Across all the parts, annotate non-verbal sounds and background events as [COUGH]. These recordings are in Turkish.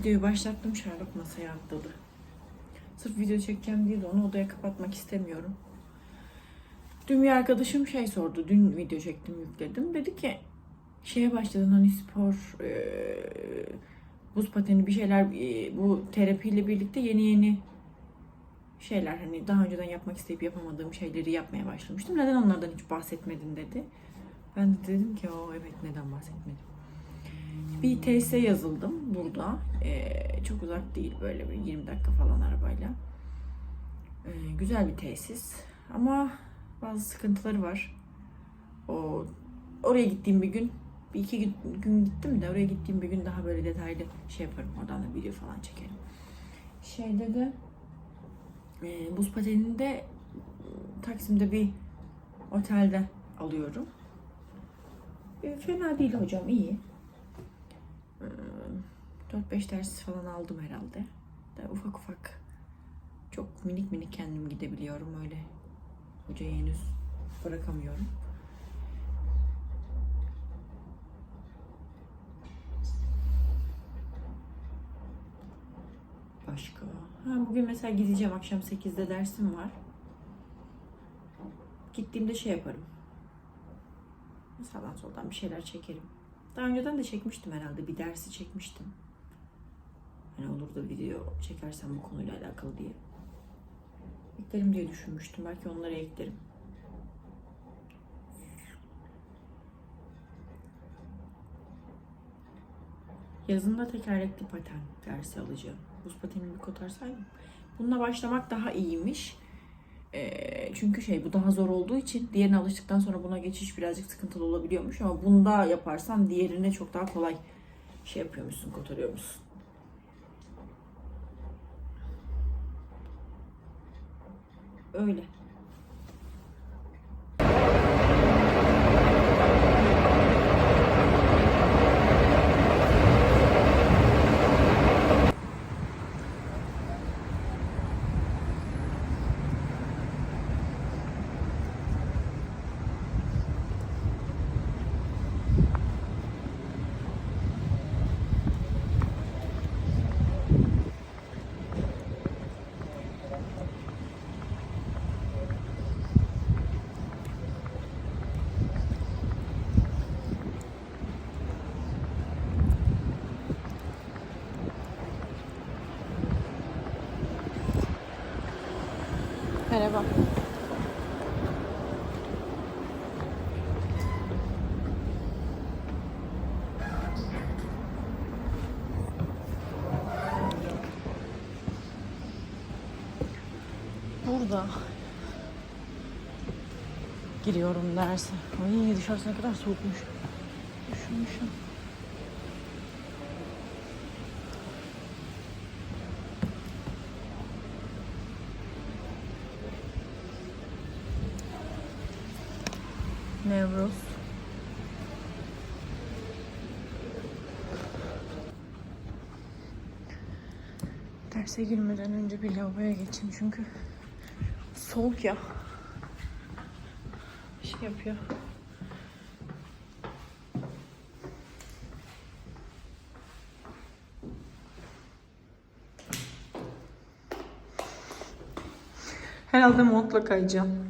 Videoyu başlattım Sherlock masaya atladı. Sırf video çekeceğim diye de onu odaya kapatmak istemiyorum. Dün bir arkadaşım şey sordu. Dün video çektim yükledim. Dedi ki şeye başladın hani spor, eee, buz pateni bir şeyler eee, bu terapiyle birlikte yeni yeni şeyler hani daha önceden yapmak isteyip yapamadığım şeyleri yapmaya başlamıştım. Neden onlardan hiç bahsetmedin dedi. Ben de dedim ki o evet neden bahsetmedim. Bir tesise yazıldım burada. Ee, çok uzak değil böyle bir 20 dakika falan arabayla. Ee, güzel bir tesis ama bazı sıkıntıları var. O oraya gittiğim bir gün bir iki gün, gittim de oraya gittiğim bir gün daha böyle detaylı şey yaparım. Oradan da video falan çekerim. Şeyde de e, buz patenini de e, Taksim'de bir otelde alıyorum. E, fena değil hocam iyi. Ee, 4-5 ders falan aldım herhalde. De ufak ufak çok minik minik kendim gidebiliyorum öyle. Hocayı henüz bırakamıyorum. Başka? Ha, bugün mesela gideceğim akşam 8'de dersim var. Gittiğimde şey yaparım. Sağdan soldan bir şeyler çekerim. Daha önceden de çekmiştim herhalde. Bir dersi çekmiştim. Hani olur da video çekersem bu konuyla alakalı diye. Eklerim diye düşünmüştüm. Belki onları eklerim. Yazında tekerlekli paten dersi alacağım. Buz patenini bir kotarsaydım. Bununla başlamak daha iyiymiş. Çünkü şey bu daha zor olduğu için diğerine alıştıktan sonra buna geçiş birazcık sıkıntılı olabiliyormuş ama bunda yaparsan diğerine çok daha kolay şey yapıyormuşsun, kotarıyormuşsun. Öyle. Burada giriyorum derse. Ay dışarısı ne kadar soğukmuş. Üşümüşüm. Nevroz. Derse girmeden önce bir lavaboya geçeyim çünkü soğuk ya. Şey yapıyor. Herhalde montla kayacağım.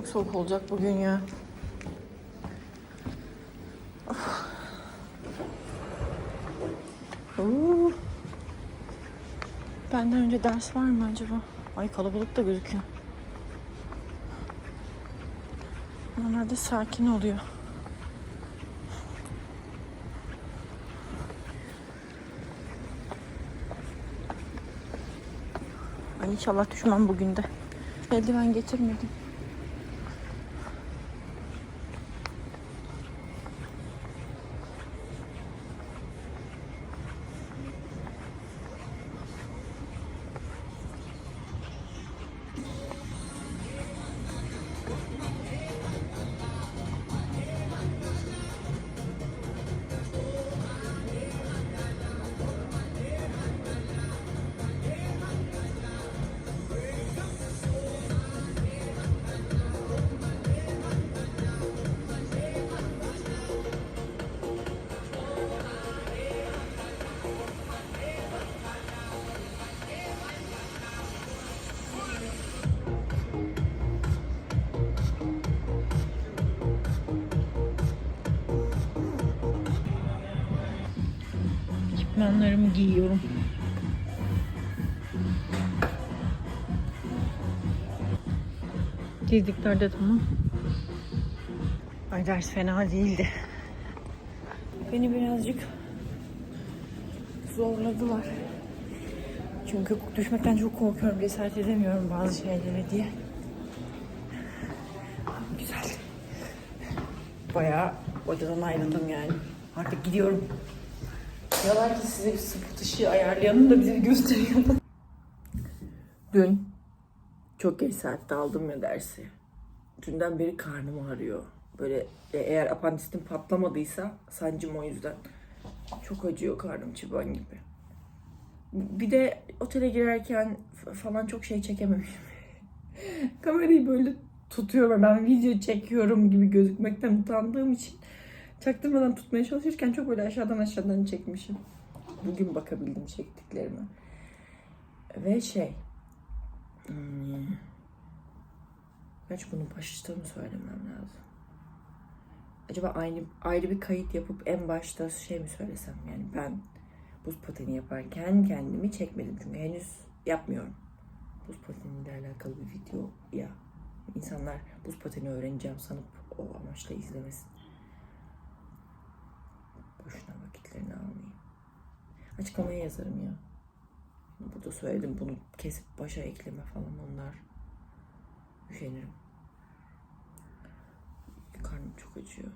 Çok soğuk olacak bugün ya. Benden önce ders var mı acaba? Ay kalabalık da gözüküyor. Normalde sakin oluyor. Ay inşallah düşmem bugün de. Eldiven getirmedim. Ekipmanlarımı giyiyorum. Dizlikler de tamam. Ay ders fena değildi. Beni birazcık zorladılar. Çünkü düşmekten çok korkuyorum. Cesaret edemiyorum bazı şeylere diye. Güzel. Bayağı odadan ayrıldım yani. Artık gidiyorum. Diyorlar ki size bir sıfır ışığı ayarlayalım da bize bir. Dün çok geç saatte aldım ya dersi. Dünden beri karnım ağrıyor. Böyle e, eğer apandisitim patlamadıysa sancım o yüzden. Çok acıyor karnım çıban gibi. Bir de otele girerken falan çok şey çekememişim. [LAUGHS] Kamerayı böyle tutuyorum ben video çekiyorum gibi gözükmekten utandığım için çaktırmadan tutmaya çalışırken çok böyle aşağıdan aşağıdan çekmişim. Bugün bakabildim çektiklerime. Ve şey hmm, bunu başta mı söylemem lazım? Acaba aynı ayrı bir kayıt yapıp en başta şey mi söylesem? Yani ben buz pateni yaparken kendimi çekmedim çünkü henüz yapmıyorum. Buz pateniyle alakalı bir video ya. İnsanlar buz pateni öğreneceğim sanıp o amaçla izlemesin. Boşuna vakitlerini almayayım. Açıklamaya yazarım ya. Burada söyledim bunu kesip başa ekleme falan onlar. Üşenirim. Karnım çok acıyor.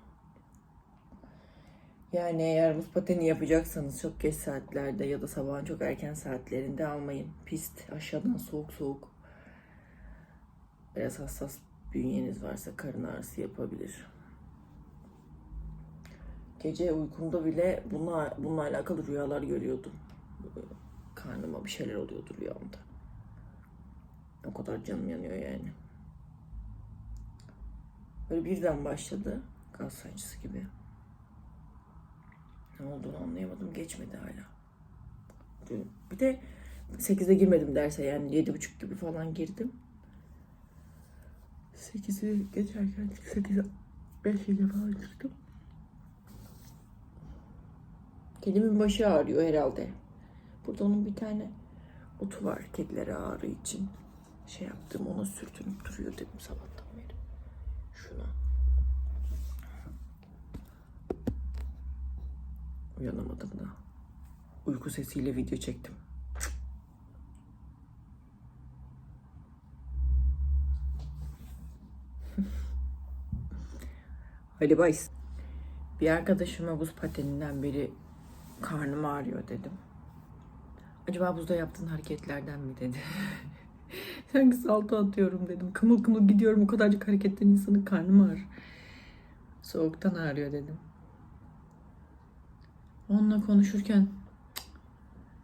Yani eğer buz pateni yapacaksanız çok geç saatlerde ya da sabahın çok erken saatlerinde almayın. Pist aşağıdan soğuk soğuk. Biraz hassas bünyeniz varsa karın ağrısı yapabilir. Gece uykumda bile bununla, bununla alakalı rüyalar görüyordum. Karnıma bir şeyler oluyordu rüyamda. O kadar canım yanıyor yani. Böyle birden başladı. Gaz sancısı gibi. Ne olduğunu anlayamadım. Geçmedi hala. Bir de 8'de girmedim derse yani 7.30 gibi falan girdim. 8'i geçerken 8'e 5 ile falan çıktım. Kedimin başı ağrıyor herhalde. Burada onun bir tane otu var kedilere ağrı için. Şey yaptım ona sürtünüp duruyor dedim sabahtan beri. Şuna. Uyanamadım da. Uyku sesiyle video çektim. [LAUGHS] Hadi bay. Bir arkadaşıma buz pateninden beri karnım ağrıyor dedim. Acaba buzda yaptığın hareketlerden mi dedi. [LAUGHS] Sanki salto atıyorum dedim. Kımıl kımıl gidiyorum o kadarcık hareketten insanın karnım ağrır. Soğuktan ağrıyor dedim. Onunla konuşurken "Cık,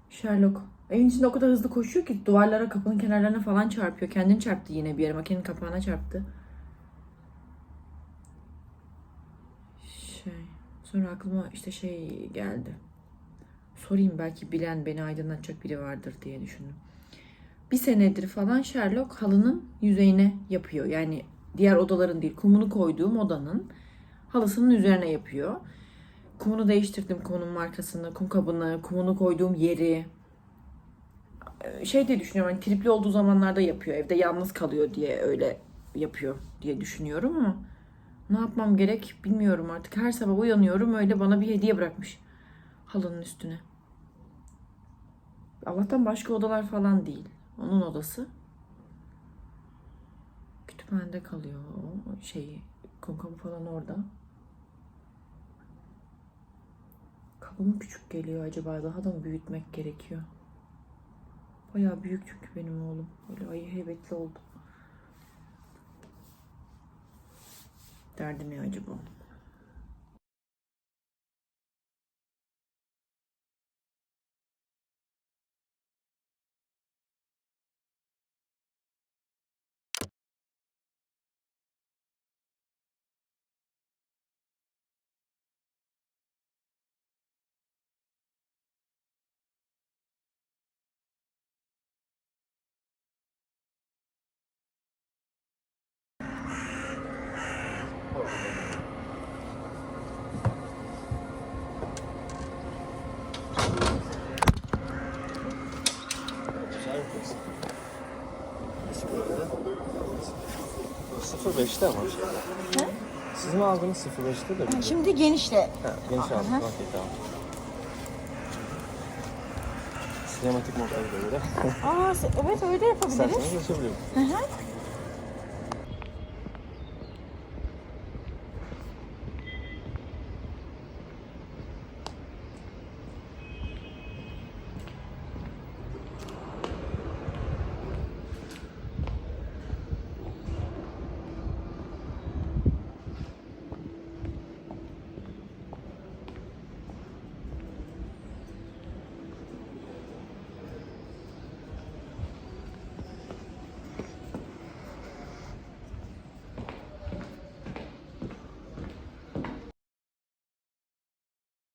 Sherlock evin içinde o kadar hızlı koşuyor ki duvarlara kapının kenarlarına falan çarpıyor. Kendini çarptı yine bir yere makinenin kapağına çarptı. Şey sonra aklıma işte şey geldi. Sorayım belki bilen beni aydınlatacak biri vardır diye düşündüm. Bir senedir falan Sherlock halının yüzeyine yapıyor. Yani diğer odaların değil kumunu koyduğum odanın halısının üzerine yapıyor. Kumunu değiştirdim kumunun markasını, kum kabını, kumunu koyduğum yeri. Ee, Şey diye düşünüyorum hani tripli olduğu zamanlarda yapıyor. Evde yalnız kalıyor diye öyle yapıyor diye düşünüyorum ama ne yapmam gerek bilmiyorum artık. Her sabah uyanıyorum öyle bana bir hediye bırakmış halının üstüne. Allah'tan başka odalar falan değil. Onun odası. Kütüphanede kalıyor o şeyi. Kum kabı falan orada. Kabı küçük geliyor acaba? Daha da mı büyütmek gerekiyor? Bayağı büyük çünkü benim oğlum. Böyle ayı heybetli oldu. Derdi ne acaba? 05'te ama şey. Sizin aldığınız 05'te de bir Şimdi genişle. Ha, geniş aldım. Okey tamam. Sinematik montajda böyle. Aa, evet öyle yapabiliriz. İsterseniz açabiliyorum. Hı hı.